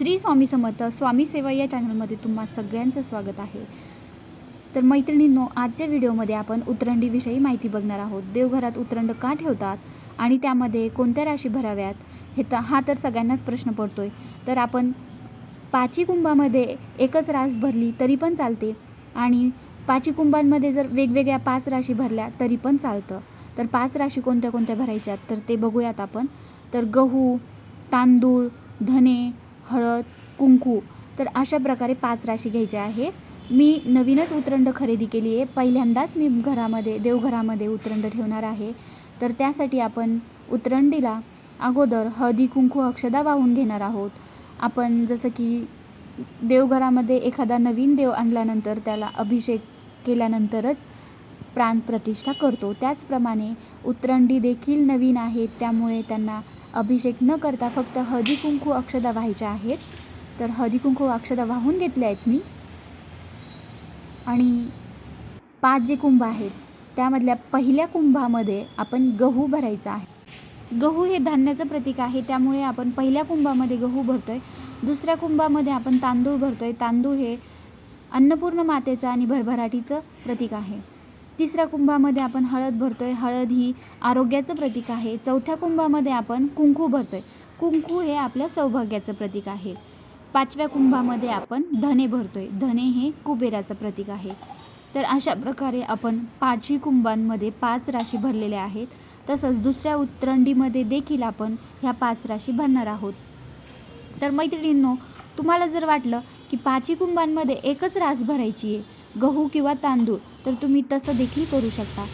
श्री स्वामी समर्थ स्वामी सेवा या चॅनलमध्ये तुम्हा सगळ्यांचं स्वागत आहे. तर मैत्रिणींनो आजच्या व्हिडिओमध्ये आपण उतरंडीविषयी माहिती बघणार आहोत. देवघरात उतरंड का ठेवतात आणि त्यामध्ये कोणत्या राशी भराव्यात हे तर हा तर सगळ्यांनाच प्रश्न पडतो आहे तर आपण पाची कुंभामध्ये एकच रास भरली तरी पण चालते आणि पाची कुंभांमध्ये जर वेगवेगळ्या पाच राशी भरल्या तरी पण चालतं. तर पाच राशी कोणत्या कोणत्या भरायच्यात तर ते बघूयात आपण. तर गहू तांदूळ धने हळद कुंकू तर अशा प्रकारे पाच राशी घ्यायच्या आहे मी नवीनच उतरंड खरेदी केली आहे. पहिल्यांदाच मी घरामध्ये देवघरामध्ये उतरंड ठेवणार आहे. तर त्यासाठी आपण उतरंडीला अगोदर हळदी कुंकू अक्षदा वाहून घेणार आहोत. आपण जसं की देवघरामध्ये एखादा नवीन देव आणल्यानंतर त्याला अभिषेक केल्यानंतरच प्राणप्रतिष्ठा करतो. त्याचप्रमाणे उतरंडी देखील नवीन आहेत त्यामुळे त्यांना अभिषेक न करता फक्त हळदी कुंकू अक्षदा व्हायच्या आहेत. तर हळदी कुंकू अक्षदा वाहून घेतल्या आहेत मी. आणि पाच जे कुंभ आहेत त्यामधल्या पहिल्या कुंभामध्ये आपण गहू भरायचा आहे. गहू हे धान्याचं प्रतीक आहे त्यामुळे आपण पहिल्या कुंभामध्ये गहू भरतो आहे दुसऱ्या कुंभामध्ये आपण तांदूळ भरतो आहे तांदूळ हे अन्नपूर्ण मातेचं आणि भरभराटीचं प्रतीक आहे. तिसऱ्या कुंभामध्ये आपण हळद भरतो आहे हळद ही आरोग्याचं प्रतीक आहे. चौथ्या कुंभामध्ये आपण कुंकू भरतो आहे कुंकू हे आपल्या सौभाग्याचं प्रतीक आहे. पाचव्या कुंभामध्ये आपण धने भरतो आहे धने हे कुबेराचं प्रतीक आहे. तर अशा प्रकारे आपण पाचवी कुंभांमध्ये पाच राशी भरलेल्या आहेत. तसंच दुसऱ्या उतरंडीमध्ये देखील आपण ह्या पाच राशी भरणार आहोत. तर मैत्रिणींनो तुम्हाला जर वाटलं की पाचवी कुंभांमध्ये एकच रास भरायची आहे गहू किंवा तांदूळ तर तुम्ही तसं देखील करू शकता.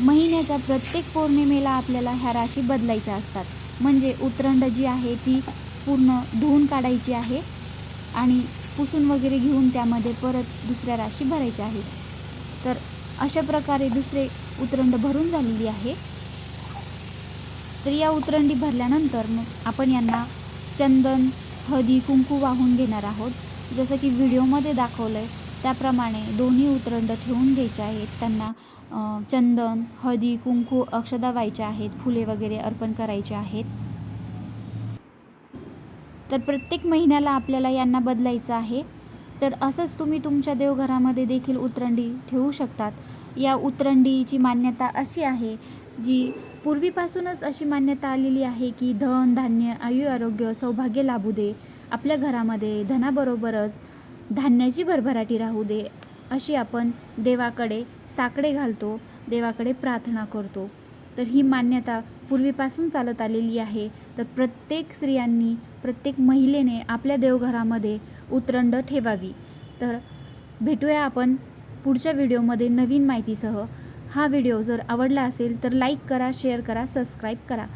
महिन्याच्या प्रत्येक पौर्णिमेला आपल्याला ह्या राशी बदलायच्या असतात. म्हणजे उतरंड जी आहे ती पूर्ण धुवून काढायची आहे आणि पुसून वगैरे घेऊन त्यामध्ये परत दुसऱ्या राशी भरायच्या आहेत. तर अशा प्रकारे दुसरे उतरंड भरून झालेली आहे. तर या उतरंडी भरल्यानंतर मग आपण यांना चंदन हळदी कुंकू वाहून घेणार आहोत. जसं की व्हिडिओमध्ये दाखवलं आहे त्याप्रमाणे दोन्ही उतरंड ठेवून घ्यायचे आहेत. त्यांना चंदन हळदी कुंकू अक्षदा व्हायच्या आहेत. फुले वगैरे अर्पण करायचे आहेत. तर प्रत्येक महिन्याला आपल्याला यांना बदलायचं आहे. तर असंच तुम्ही तुमच्या देवघरामध्ये देखील उतरंडी ठेवू शकतात. या उतरंडीची मान्यता अशी आहे जी पूर्वीपासूनच अशी मान्यता आलेली आहे की धन धान्य आयु आरोग्य सौभाग्य लाभू दे. आपल्या घरामध्ये धनाबरोबरच धान्याची भरभराटी राहू दे अशी आपण देवाकडे साकडे घालतो देवाकडे प्रार्थना करतो. तर ही मान्यता पूर्वीपासून चालत आलेली आहे. तर प्रत्येक स्त्रियांनी प्रत्येक महिलेने आपल्या देवघरामध्ये उतरंड ठेवावी. तर भेटूया आपण पुढच्या व्हिडिओमध्ये नवीन माहितीसह. हा व्हिडिओ जर आवडला असेल तर लाईक करा शेअर करा सबस्क्राईब करा.